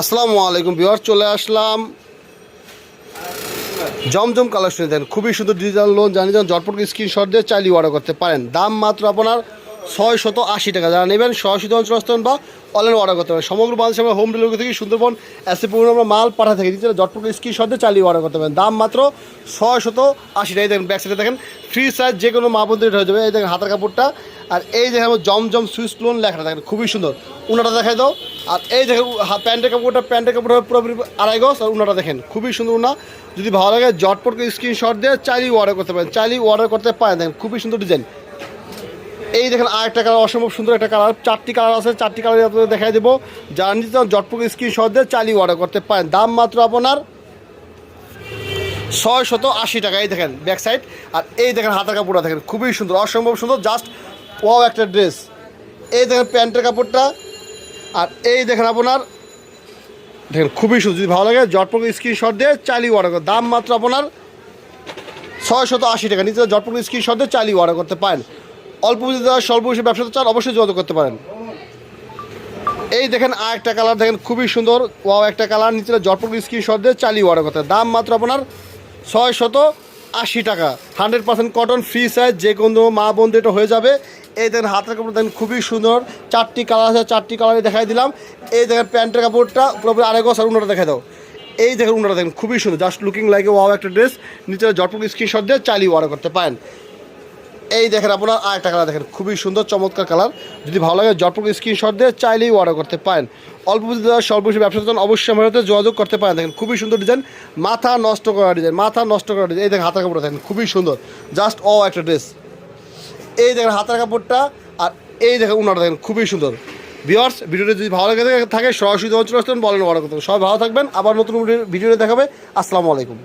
আসসালামু আলাইকুম বিহার চলে আসলাম। জমজম কালেকশন দেন খুবই সুন্দর ডিজিটাল লোন জানি যান জটপট স্ক্রিনশট দিয়ে চাইলে অর্ডার করতে পারেন। দাম মাত্র আপনার ছয় শত আশি টাকা। যারা নেবেন, সরাসরি আসতেন বা অনলাইন অর্ডার করতে পারেন। সমগ্র বাংলাদেশে আমরা হোম ডেলিভারি থেকে সুন্দরবন এসে পূর্ণ আমরা মাল পাঠা থেকে। দিচ্ছি জটপট স্ক্রিনশট চালিয়ে অর্ডার করতে পারেন। দাম মাত্র ছয় শত আশি টাকা। দেখেন ব্যাক সাইডে দেখেন ফ্রি সাইজ যে কোনো মা বন্ধু হয়ে যাবে। এই দেখেন হাতের কাপড়টা। আর এই দেখেন, জমজম সুইচ লোন লেখাটা দেখেন, খুবই সুন্দর। উনাটা দেখাই দাও। আর এই দেখেন প্যান্টের কাপড়টা, প্যান্টের কাপড় হবে পুরোপুরি আড়াই গজ। আর উনাটা দেখেন, খুবই সুন্দর উনা। যদি ভালো লাগে জটপট স্ক্রিনশট দিয়ে চাইলেই অর্ডার করতে পারেন। চাইলেই অর্ডার করতে পারেন। দেখেন, খুবই সুন্দর ডিজাইন এই দেখেন আরেকটা কালার, অসম্ভব সুন্দর একটা কালার। চারটি কালার আছে, চারটি কালার আপনাদের দেখাই দেবো। যারা নিতে চান জটপট স্ক্রিনশট দিয়ে চাইলেই অর্ডার করতে পারেন। দাম মাত্র আপনার ছয় শত আশি টাকা। এই দেখেন ব্যাক সাইড আর এই দেখেন হাতের কাপড়টা দেখেন, খুবই সুন্দর, অসম্ভব সুন্দর জাস্ট ওয়াও একটা ড্রেস এই দেখেন প্যান্টের কাপড়টা। আর এই দেখেন আপনার, দেখেন খুবই সুন্দর, যদি ভালো লাগে জটপক স্ক্রিনশট দিয়ে চালিয়ে অর্ডার করে দাম মাত্র আপনার ছয় শত আশি টাকা। নিচে জটপক স্ক্রিনশট দিয়ে চালিয়ে অর্ডার করতে পারেন। অল্প পুঁজি দেওয়া, স্বল্প পুঁজি ব্যবসা চান, অবশ্যই যোগাযোগ করতে পারেন। এই দেখেন আর একটা কালার, দেখেন খুবই সুন্দর। ওয়াও, একটা কালার, নিচে জটপক স্ক্রিনশট দিয়ে চালিয়ে অর্ডার করতে দাম মাত্র আপনার ছয় শত আশি টাকা। Hundred percent cotton free size যে কোনো মা বোন এটা হয়ে যাবে। এই দেখেন হাতের কাপড়, দেখেন খুবই সুন্দর। চারটি কালার আছে, চারটি কালারে দেখাই দিলাম। এই দেখেন প্যান্টের কাপড়টা পুরোপুরি আড়াই গজ আর উনাটা দেখাই দাও। এই দেখেন উনাটা দেখেন খুবই সুন্দর। জাস্ট লুকিং লাইক ওয়াও একটা ড্রেস নিচে জটপক স্ক্রিনশট দিয়ে চালিয়ে অর্ডার করতে পারেন। এই দেখেন আপনার আর একটা কালার দেখেন, খুবই সুন্দর, চমৎকার কালার যদি ভালো লাগে জটপক স্ক্রিনশট দিয়ে চাইলেই অর্ডার করতে পারেন। অল্প পুঁজি দেওয়া পুঁজি ব্যবসা চান অবশ্যই আমার সাথে যোগাযোগ করতে পারেন। দেখেন, খুবই সুন্দর ডিজাইন মাথা নষ্ট করা ডিজাইন মাথা নষ্ট করা ডিজাইন এই দেখেন, হাতের কাপড়টা দেখেন, খুবই সুন্দর। জাস্ট অ একটা ড্রেস এই দেখেন, হাতের কাপড়টা আর এই দেখেন, উনাটা দেখেন, খুবই সুন্দর। ভিওর্স ভিডিওটা যদি ভালো লাগে থাকে, সরাসরি অঞ্চল আসতেন বলেন অর্ডার করতে। সবাই ভালো থাকবেন। আবার নতুন ভিডিও দেখাবে। আসসালামু আলাইকুম।